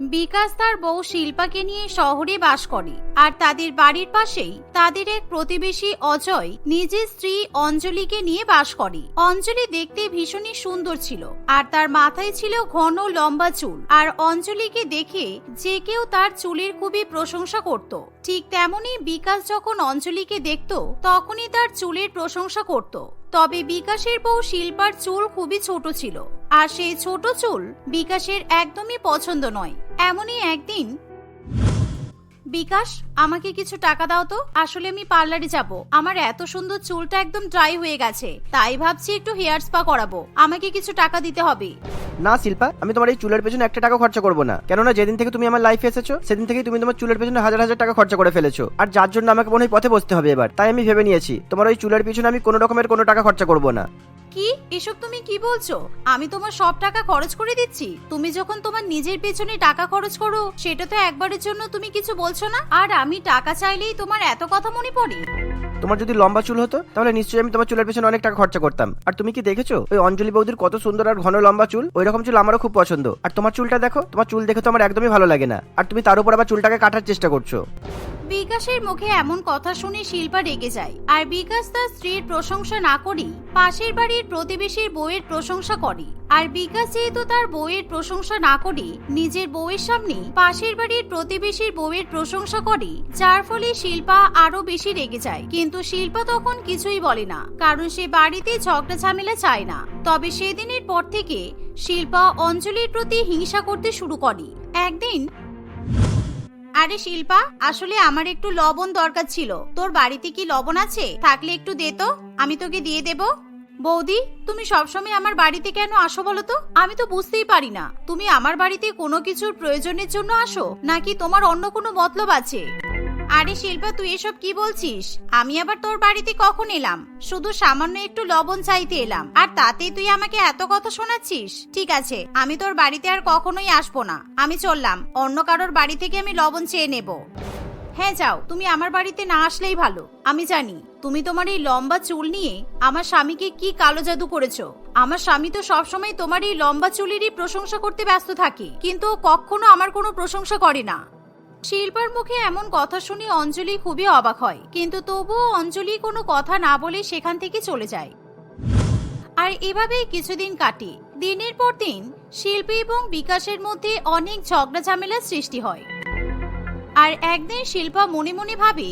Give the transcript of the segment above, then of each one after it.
বিকাশ তার বউ শিল্পাকে নিয়ে শহরে বাস করে আর তাদের বাড়ির পাশেই তাদের এক প্রতিবেশী অজয় নিজের স্ত্রী অঞ্জলিকে নিয়ে বাস করে। অঞ্জলি দেখতে ভীষণই সুন্দর ছিল আর তার মাথায় ছিল ঘন লম্বা চুল। আর অঞ্জলিকে দেখে যে কেউ তার চুলের খুবই প্রশংসা করত। ঠিক তেমনি বিকাশ যখন অঞ্জলিকে দেখত, তখনই তার চুলের প্রশংসা করত। তবে বিকাশের বউ শিল্পার চুল খুবই ছোট ছিল। আর সেই ছোট চুল বিকাশের একদমই পছন্দ নয়। এমনই একদিন, বিকাশ, আমাকে কিছু টাকা দাও তো, আসলে আমি পার্লারে যাব। আমার এত সুন্দর চুলটা একদম ড্রাই হয়ে গেছে, তাই ভাবছি একটু হেয়ার স্পা করাবো। আমাকে কিছু টাকা দিতে হবে। না, শিল্পা, আমি তোমার এই চুলের পেছনে একটা টাকা খরচা করব না। কেননা যেদিন থেকে তুমি আমার লাইফে এসেছ, সেদিন থেকেই তুমি তোমার চুলের পেছনে হাজার হাজার টাকা খরচা করে ফেলেছো। আর যার জন্য আমাকে মনে হয় পথে বসতে হবে এবার, তাই আমি ভেবে নিয়েছি, তোমার ওই চুলের পিছনে আমি কোনো রকমের কোনো টাকা খরচা করব না। কি? এসব তুমি কি বলছো? আমি তোমার সব টাকা খরচ করে দিচ্ছি? তুমি যখন তোমার নিজের পেছনে টাকা খরচ করো, সেটা তো একবারের জন্য তুমি কিছু বলছো না? আর আমি টাকা চাইলেই তোমার এত কথা মনে পড়ে? তোমার যদি লম্বা চুল হতো, তাহলে নিশ্চয়ই আমি তোমার চুলের পেছনে অনেক টাকা খরচা করতাম। আর তুমি কি দেখেছ? ওই অঞ্জলি বৌদির কত সুন্দর আর ঘন লম্বা চুল। ওই রকম চুল আমারও খুব পছন্দ। আর তোমার চুলটা দেখো, তোমার চুল দেখে তো আমার একদমই ভালো লাগে না। আর তুমি তার উপর আবার চুলটাকে কাটার চেষ্টা করছ। বিকাশের মুখে এমন কথা শুনে শিল্পা রেগে যায়। আর বিকাশ তার স্ত্রীর প্রশংসা না করেই পাশের বাড়ির প্রতিবেশীর বউয়ের প্রশংসা করে। আর বিকাশ যেহেতু তার বউয়ের প্রশংসা না করে, নিজের বউয়ের সামনে পাশের বাড়ির প্রতিবেশীর বউয়ের প্রশংসা করে, যার ফলে শিল্পা আরও বেশি রেগে যায়। কিন্তু শিল্পা তখন কিছুই বলে না, কারণ সে বাড়িতে ঝগড়া ঝামেলা চায় না। তবে সেদিনের পর থেকে শিল্পা অঞ্জলির প্রতি হিংসা করতে শুরু করে। একদিন আরে শিল্পা, আসলে আমার একটু লবণ দরকার ছিল। তোর বাড়িতে কি লবণ আছে? থাকলে একটু দে তো, আমি তোকে দিয়ে দেব। বৌদি, তুমি সবসময় আমার বাড়িতে কেন আসো বলো তো? আমি তো বুঝতেই পারি না। তুমি আমার বাড়িতে কোনো কিছুর প্রয়োজনের জন্য আসো? নাকি তোমার অন্য কোনো মতলব আছে? আরে শিল্পা, তুই এসব কি বলছিস? আমি আবার তোর বাড়িতে কখন এলাম? শুধু সামান্য একটু লবণ চাইতে এলাম। আর তাতেই তুই আমাকে এত কথা শোনাচ্ছিস? ঠিক আছে, আমি তোর বাড়িতে আর কখনোই আসব না। আমি চললাম, অন্য কারোর বাড়ি থেকে আমি লবণ চেয়ে নেব। হ্যাঁ যাও, তুমি আমার বাড়িতে না আসলেই ভালো। আমি জানি, তুমি তোমার এই লম্বা চুল নিয়ে আমার স্বামীকে কি কালো জাদু করেছ। আমার স্বামী তো সবসময় তোমার এই লম্বা চুলেরই প্রশংসা করতে ব্যস্ত থাকে, কিন্তু কখনো আমার কোনো প্রশংসা করে না। শিল্পার মুখে এমন কথা শুনে অঞ্জলি খুবই অবাক হয়, কিন্তু তবুও অঞ্জলি কোনো কথা না বলে সেখান থেকে চলে যায়। আর এভাবেই কিছুদিন কাটে। দিনের পর দিন শিল্পী এবং বিকাশের মধ্যে অনেক ঝগড়া ঝামেলার সৃষ্টি হয়। আর একদিন শিল্পা মনে মনে ভাবে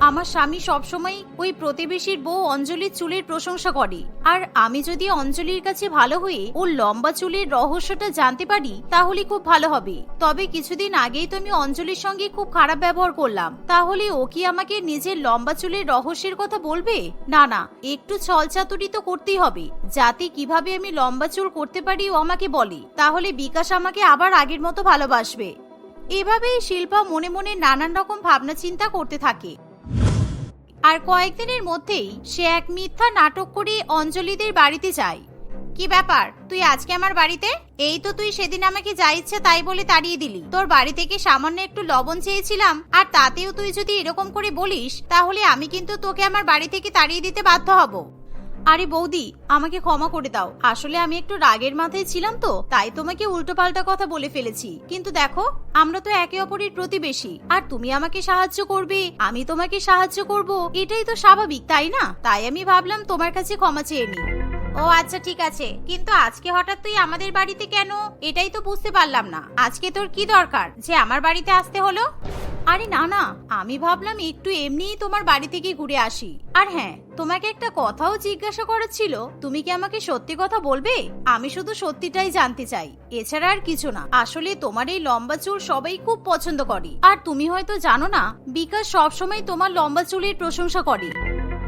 আমার স্বামী সবসময় ওই প্রতিবেশীর বউ অঞ্জলির চুলের প্রশংসা করে। আর আমি যদি অঞ্জলির কাছে ভালো হয়ে ওর লম্বা চুলের রহস্যটা জানতে পারি, তাহলে খুব ভালো হবে। তবে কিছুদিন আগেই তো আমি অঞ্জলির সঙ্গে খুব খারাপ ব্যবহার করলাম। তাহলে ও কি আমাকে নিজের লম্বা চুলের রহস্যের কথা বলবে? না না, একটু ছলচাতুরি তো করতেই হবে। যাতে কীভাবে আমি লম্বা চুল করতে পারি ও আমাকে বলে। তাহলে বিকাশ আমাকে আবার আগের মতো ভালোবাসবে। এভাবেই শিল্পা মনে মনে নানান রকম ভাবনা চিন্তা করতে থাকে। আর কয়েকদিনের মধ্যেই সে এক মিথ্যা নাটক করে অঞ্জলিদের বাড়িতে যায়। কি ব্যাপার? তুই আজকে আমার বাড়িতে? এই তো তুই সেদিন আমাকে যা ইচ্ছে তাই বলে তাড়িয়ে দিলি। তোর বাড়ি থেকে সামান্য একটু লবণ চেয়েছিলাম, আর তাতেও তুই যদি এরকম করে বলিস, তাহলে আমি কিন্তু তোকে আমার বাড়ি থেকে তাড়িয়ে দিতে বাধ্য হব। আরে বৌদি, আমাকে ক্ষমা করে দাও। আসলে আমি একটু রাগের মাথায় ছিলাম তো, তাই তোমাকে উল্টোপাল্টা কথা বলে ফেলেছি। কিন্তু দেখো, আমরা তো একে অপরের প্রতিবেশী। আর তুমি আমাকে সাহায্য করবে, আমি তোমাকে সাহায্য করব, এটাই তো স্বাভাবিক, তাই না? তাই আমি ভাবলাম তোমার কাছে ক্ষমা চেয়ে নিই। ও আচ্ছা ঠিক আছে। কিন্তু আজকে হঠাৎ তুই আমাদের বাড়িতে কেন? এটাই তো বুঝতে পারলাম না। আজকে তোর কি দরকার? যে আমার বাড়িতে আসতে হলো? আরে না না, আমি ভাবলাম একটু এমনিই তোমার বাড়ি থেকে ঘুরে আসি। আর হ্যাঁ তোমাকে একটা কথাও জিজ্ঞাসা করার ছিল, তুমি কি আমাকে সত্যি কথা বলবে? আমি শুধু সত্যিটাই জানতে চাই, এছাড়া আর কিছু না। আসলে তোমার এই লম্বা চুল সবাই খুব পছন্দ করে। আর তুমি হয়তো জানো না, বিকাশ সবসময় তোমার লম্বা চুলের প্রশংসা করে।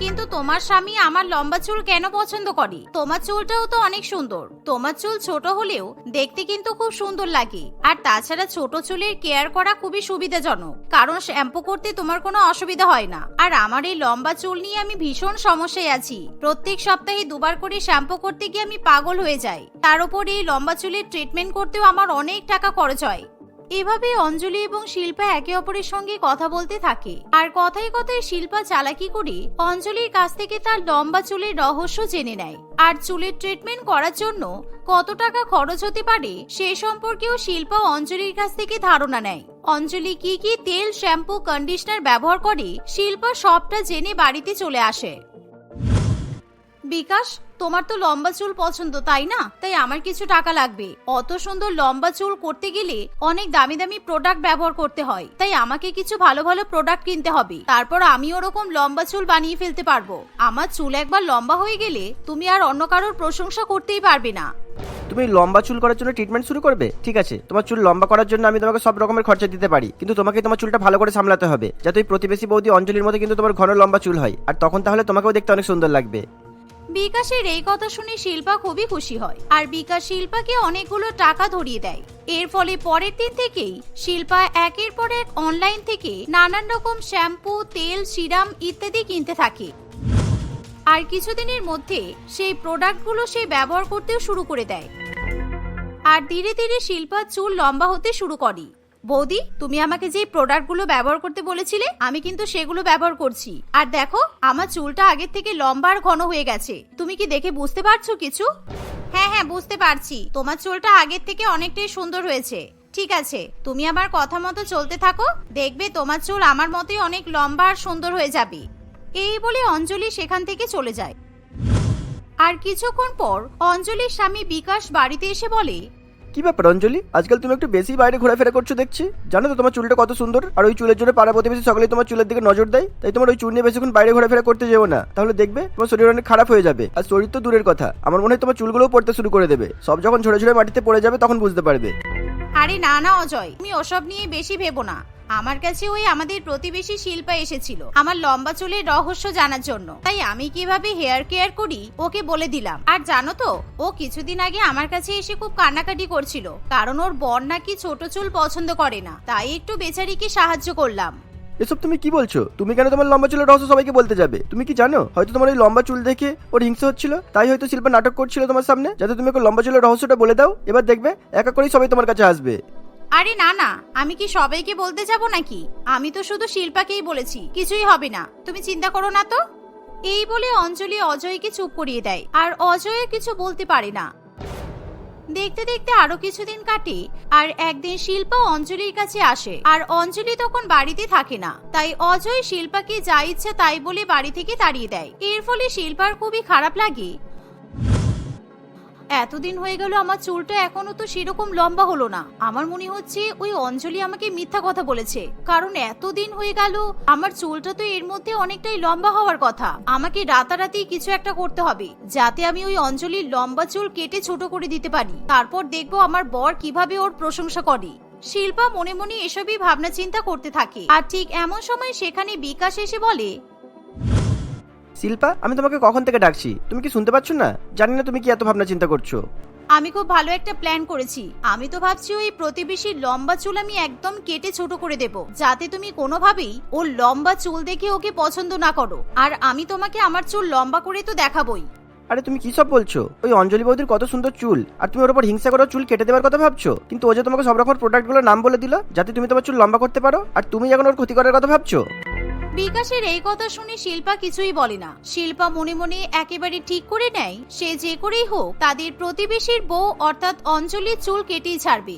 কিন্তু তোমার স্বামী আমার লম্বা চুল কেন পছন্দ করে? তোমার চুলটাও তো অনেক সুন্দর। তোমার চুল ছোট হলেও দেখতে কিন্তু খুব সুন্দর লাগে। আর তাছাড়া ছোট চুলের কেয়ার করা খুবই সুবিধাজনক। কারণ শ্যাম্পু করতে তোমার কোনো অসুবিধা হয় না। আর আমার এই লম্বা চুল নিয়ে আমি ভীষণ সমস্যায় আছি। প্রত্যেক সপ্তাহে দুবার করে শ্যাম্পু করতে গিয়ে আমি পাগল হয়ে যাই। তার উপর এই লম্বা চুলের ট্রিটমেন্ট করতেও আমার অনেক টাকা খরচ হয়। এভাবে অঞ্জলি এবং শিল্পা একে অপরের সঙ্গে কথা বলতে থাকে। আর কথায় কথায় শিল্পা চালাকি করে অঞ্জলির কাছ থেকে তার লম্বা চুলের রহস্য জেনে নেয়। আর চুলের ট্রিটমেন্ট করার জন্য কত টাকা খরচ হতে পারে, সে সম্পর্কেও শিল্পা অঞ্জলির কাছ থেকে ধারণা নেয়। অঞ্জলি কি কি তেল শ্যাম্পু কন্ডিশনার ব্যবহার করে, শিল্পা সবটা জেনে বাড়িতে চলে আসে। বিকাশ, তোমার তো লম্বা চুল পছন্দ, তাই না? তাই আমার কিছু টাকা লাগবে। অত সুন্দর লম্বা চুল করতে গেলে অনেক দামি দামি প্রোডাক্ট ব্যবহার করতে হয়। তাই আমাকে কিছু ভালো ভালো প্রোডাক্ট কিনতে হবে। তারপর আমি ওরকম লম্বা চুল বানিয়ে ফেলতে পারব। আমার চুল একবার লম্বা হয়ে গেলে তুমি আর অন্য কারোর প্রশংসা করতেই পারবে না। তুমি লম্বা চুল করার জন্য ট্রিটমেন্ট শুরু করবে? ঠিক আছে, তোমার চুল লম্বা করার জন্য আমি তোমাকে সব রকমের খরচা দিতে পারি। কিন্তু তোমাকে তোমার চুলটা ভালো করে সামলাতে হবে। যাতে ওই প্রতিবেশী বৌদি অঞ্জলির মধ্যে কিন্তু তোমার ঘন লম্বা চুল হয়। আর তখন তাহলে তোমাকেও দেখতে অনেক সুন্দর লাগবে। বিকাশের এই কথা শুনে শিল্পা খুবই খুশি হয়। আর বিকাশ শিল্পাকে অনেকগুলো টাকা ধরিয়ে দেয়। এর ফলে পরের দিন থেকেই শিল্পা একের পর এক অনলাইন থেকে নানান রকম শ্যাম্পু তেল সিরাম ইত্যাদি কিনতে থাকে। আর কিছুদিনের মধ্যে সেই প্রোডাক্টগুলো সে ব্যবহার করতেও শুরু করে দেয়। আর ধীরে ধীরে শিল্পা চুল লম্বা হতে শুরু করে। বৌদি, তুমি আমাকে যে প্রোডাক্টগুলো ব্যবহার করতে বলেছিলে, আমি কিন্তু সেগুলো ব্যবহার করছি। আর দেখো, আমার চুলটা আগের থেকে লম্বা আর ঘন হয়ে গেছে। তুমি কি দেখে বুঝতে পারছ কিছু? হ্যাঁ হ্যাঁ বুঝতে পারছি। তোমার চুলটা আগের থেকে অনেকটাই সুন্দর হয়েছে। ঠিক আছে, তুমি আমার কথা মতো চলতে থাকো। দেখবে তোমার চুল আমার মতোই অনেক লম্বা আর সুন্দর হয়ে যাবে। এই বলে অঞ্জলি সেখান থেকে চলে যায়। আর কিছুক্ষণ পর অঞ্জলির স্বামী বিকাশ বাড়িতে এসে বলে কি ব্যাপার অঞ্জলি? আজকাল তুমি একটু বেশি বাইরে ঘোরাফেরা করছ দেখছি। জানো তো তোমার চুলটা কত সুন্দর? আর ওই চুলের জন্য পাড়া প্রতিবেশী সকলেই তোমার চুলের দিকে নজর দেয়, তাই তোমার ওই চুল নিয়ে বেশিক্ষণ বাইরে ঘোরাফেরা করতে যাব না। তাহলে দেখবে তোমার শরীর অনেক খারাপ হয়ে যাবে। আর শরীর তো দূরের কথা। আমার মনে হয় তোমার চুলগুলোও পড়তে শুরু করে দেবে। সব যখন ঝরে ঝরে মাটিতে পড়ে যাবে তখন বুঝতে পারবে। আরে না না অজয়, তুমি ওসব নিয়ে বেশি ভেবো না। আমার কাছে ওই আমাদের প্রতিবেশী শিল্পা এসেছিল, আমার লম্বা চুলের রহস্য জানার জন্য। তাই আমি কীভাবে হেয়ার কেয়ার করি, ওকে বলে দিলাম। আর জানো তো, ও কিছুদিন আগে আমার কাছে এসে খুব কান্নাকাটি করছিল, কারণ ওর বর নাকি ছোট চুল পছন্দ করে না, তাই একটু বেচারিকে সাহায্য করলাম। এসব তুমি কি বলছো? তুমি কেন তোমার লম্বা চুলের রহস্য সবাইকে বলতে যাবে? তুমি কি জানো? হয়তো তোমার এই লম্বা চুল দেখে ওর হিংসা হচ্ছিল, তাই হয়তো শিল্পা নাটক করছিল তোমার সামনে, যাতে তুমি ওকে লম্বা চুলের রহস্যটা বলে দাও। এবার দেখবে একা করেই সবাই তোমার কাছে আসবে। আরে না না, আমি কি সবাইকে বলতে যাব নাকি? আমি তো শুধু শিল্পাকেই বলেছি, কিছুই হবে না। তুমি চিন্তা করো না তো। এই বলে অঞ্জলি অজয়কে চুপ করিয়ে দেয়, আর অজয় কিছু বলতে পারে না। দেখতে দেখতে আরও কিছুদিন কাটে, আর একদিন শিল্পা অঞ্জলির কাছে আসে, আর অঞ্জলি তখন বাড়িতে থাকে না। তাই অজয় শিল্পাকে যা ইচ্ছে তাই বলে বাড়ি থেকে তাড়িয়ে দেয়। এর ফলে শিল্পার খুবই খারাপ লাগে এতদিন হয়ে গেল, আমার চুলটা এখনও তো সেরকম লম্বা হলো না। আমার মনে হচ্ছে ওই অঞ্জলি আমাকে মিথ্যা কথা বলেছে। কারণ এতদিন হয়ে গেল, আমার চুলটা তো এর মধ্যে অনেকটাই লম্বা হওয়ার কথা। আমাকে রাতারাতি কিছু একটা করতে হবে, যাতে আমি ওই অঞ্জলির লম্বা চুল কেটে ছোট করে দিতে পারি। তারপর দেখব আমার বর কীভাবে ওর প্রশংসা করে। শিল্পা মনে মনে এসবই ভাবনা চিন্তা করতে থাকে। আর ঠিক এমন সময় সেখানে বিকাশ এসে বলে শিল্পা আমি তোমাকে কখন থেকে ডাকছি? তুমি কি শুনতে পাচ্ছ না? জানি না তুমি কি এত ভাবনা চিন্তা করছ। আমি খুব ভালো একটা প্ল্যান করেছি। আমি তো ভাবছি ওই প্রতিবেশীর লম্বা চুল আমি একদম কেটে ছোট করে দেব। যাতে তুমি কোনোভাবেই ওর লম্বা চুল দেখে ওকে পছন্দ না করো। আর আমি তোমাকে আমার চুল লম্বা করে তো দেখাবই। আরে তুমি কি সব বলছো? ওই অঞ্জলি বৌদির কত সুন্দর চুল। আর তুমি ওর উপর হিংসা করে চুল কেটে দেওয়ার কথা ভাবছ? কিন্তু ও যে তোমাকে সব রকম প্রোডাক্টগুলোর নাম বলে দিল যাতে তুমি তোমার চুল লম্বা করতে পারো? আর তুমি এখন ওর ক্ষতি করার কথা ভাবছ? বিকাশের এই কথা শুনে শিল্পা কিছুই বলে না। শিল্পা মনে মনে একেবারে ঠিক করে নেয়, সে যে করেই হোক, তাদের প্রতিবেশীর বউ অর্থাৎ অঞ্জলির চুল কেটেই ছাড়বে।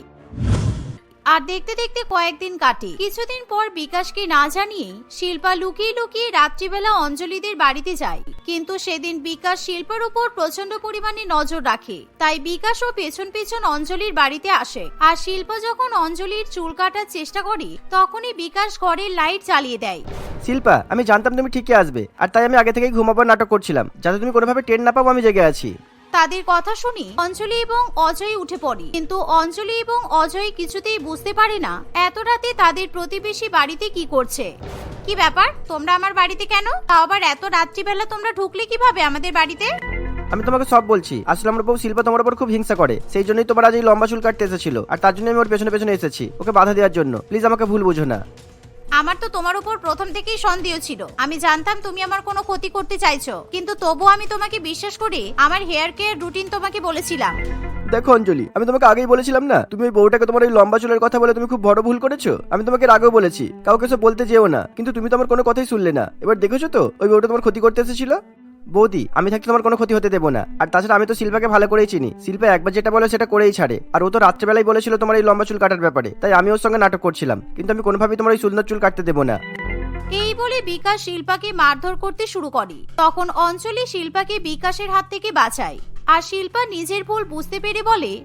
আর দেখতে দেখতে কয়েকদিন কাটে। কিছুদিন পর বিকাশকে না জানিয়ে শিল্পা লুকিয়ে লুকিয়ে রাত্রিবেলা অঞ্জলিদের বাড়িতে যায়। কিন্তু সেদিন বিকাশ শিল্পার উপর প্রচণ্ড পরিমাণে নজর রাখে। তাই বিকাশ ও পেছন পেছন অঞ্জলির বাড়িতে আসে। আর শিল্পা যখন অঞ্জলির চুল কাটার চেষ্টা করে, তখনই বিকাশ ঘরের লাইট চালিয়ে দেয়। শিল্পা, আমি জানতাম তুমি ঠিকই আসবে। আর তাই আমি আগে থেকেই ঘুমাবার নাটক করছিলাম। যাতে তুমি কোনোভাবে টেন না পাবো আমি জেগে আছি। তাদের কথা শুনি অঞ্জলি এবং অজয় উঠে পড়ে। কিন্তু অঞ্জলি এবং অজয় কিছুতেই বুঝতে পারে না, এত রাতে তাদের প্রতিবেশী বাড়িতে কি করছে। কি ব্যাপার? তোমরা আমার বাড়িতে কেন? তাও আবার এত রাত্রিবেলা তোমরা ঢুকলে কীভাবে আমাদের বাড়িতে? আমি তোমাকে সব বলছি। আসলে আমার বউ শিল্পা তোমার উপর খুব হিংসা করে। সেই জন্যই তোমার আজ এই লম্বা চুল কাটতে এসেছিল। আর তার জন্য আমি ওর পেছনে পেছনে এসেছি, ওকে বাধা দেওয়ার জন্য। প্লিজ আমাকে ভুল বুঝো না। আমার তো তোমার উপর প্রথম থেকেই সন্দেহ ছিল। আমি জানতাম তুমি আমার কোনো ক্ষতি করতে চাইছো। কিন্তু তবু আমি তোমাকে বিশ্বাস করি, আমার হেয়ার কেয়ার রুটিন তোমাকে বলেছিলাম। দেখো অঞ্জলি, আমি তোমাকে আগেই বলেছিলাম না? তুমি ওই বউটাকে তোমার ওই লম্বা চুলের কথা বলে তুমি খুব বড় ভুল করেছ? আমি তোমাকে আগেও বলেছি, কাউকে সব বলতে যেও না। কিন্তু তুমি তো আমার কোনো কথাই শুনলে না। এবার দেখেছ তো, ওই বউটা তোমার ক্ষতি করতে এসেছিল? বৌদি, আমি থাকতে তোমার কোনো ক্ষতি হতে দেবো না। আর তাছাড়া আমি তো শিল্পাকে ভালো করেই চিনি। শিল্পা একবার যেটা বলে সেটা করেই ছাড়ে। আর ও তো রাত্রেবেলায় বলেছিল তোমার এই লম্বা চুল কাটার ব্যাপারে। তাই আমি ওর সঙ্গে নাটক করছিলাম। কিন্তু আমি কোনোভাবেই তোমার এই সুন্দর চুল কাটতে দেবো না। এই বলে বিকাশ শিল্পাকে মারধর করতে শুরু করে। তখন অঞ্জলি শিল্পাকে বিকাশের হাত থেকে বাঁচায়। আর শিল্পা নিজের ভুল বুঝতে পেরে বলে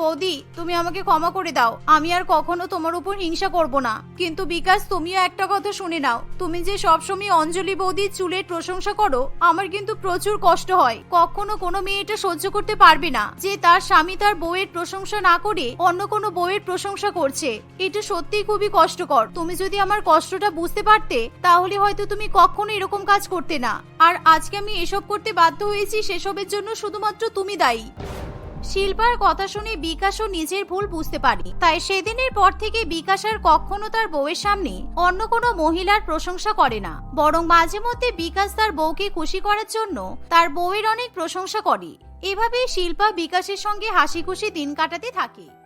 বৌদি, তুমি আমাকে ক্ষমা করে দাও। আমি আর কখনো তোমার উপর হিংসা করব না। কিন্তু বিকাশ, তুমিও একটা কথা শুনে নাও। তুমি যে সবসময় অঞ্জলি বৌদির চুলের প্রশংসা করো, আমার কিন্তু প্রচুর কষ্ট হয়। কখনো কোনো মেয়ে এটা সহ্য করতে পারবে না যে তার স্বামী তার বউয়ের প্রশংসা না করে অন্য কোনো বউয়ের প্রশংসা করছে। এটা সত্যিই খুবই কষ্টকর। তুমি যদি আমার কষ্টটা বুঝতে পারতে, তাহলে হয়তো তুমি কখনো এরকম কাজ করতে না। আর আজকে আমি এসব করতে বাধ্য হয়েছি সেসবের জন্য শুধুমাত্র তুমি দায়ী। শিল্পার কথা শুনে বিকাশও নিজের ভুল বুঝতে পারে তাই সেদিনের পর থেকে বিকাশ আর কখনো তার বউয়ের সামনে অন্য কোনো মহিলার প্রশংসা করে না। বরং মাঝে মধ্যে বিকাশ তার বউকে খুশি করার জন্য তার বউয়ের অনেক প্রশংসা করে। এভাবেই শিল্পা বিকাশের সঙ্গে হাসি খুশি দিন কাটাতে থাকে।